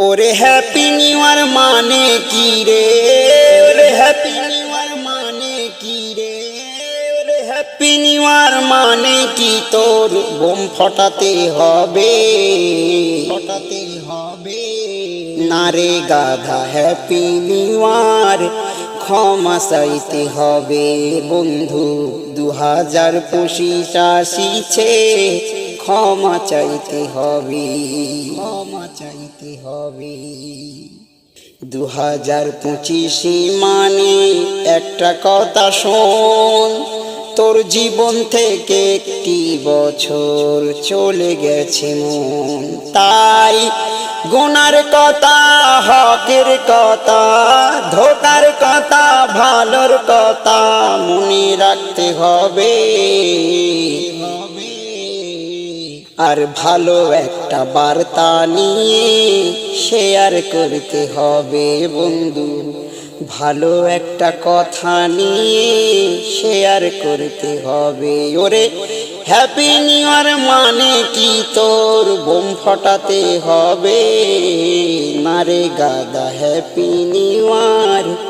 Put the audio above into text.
ওরে happy new year মানে কি রে? ওরে হ্যাপি নিউ ইয়ার মানে কি রে? ওরে হ্যাপি নিউ ইয়ার মানে কি তোর? বোম ফটাতে হবে। ফটাতে হবে। না রে গাধা, হ্যাপি নিউ ইয়ার ক্ষমা চাইতে হবে। বন্ধু দু হাজার পঁচিশ আসিছে ক্ষমা চাইতে হবে। ক্ষমা চাইতে হবে। দু হাজার পঁচিশে মানে একটা কথা শোন তোর জীবন থেকে একটি বছর চলে গেছে মন। তাই গোনার কথা হকের কথা ধোকার কথা ভালোর কথা মনে রাখতে হবে। আর ভালো একটা বার্তা নিয়ে শেয়ার করতে হবে বন্ধু। ভালো একটা কথা নিয়ে শেয়ার করতে হবে। ওরে হ্যাপি নিউ ইয়ার মানে কি? তোর বোম ফটাতে হবে। না রে গাদা হ্যাপি নিউ ইয়ার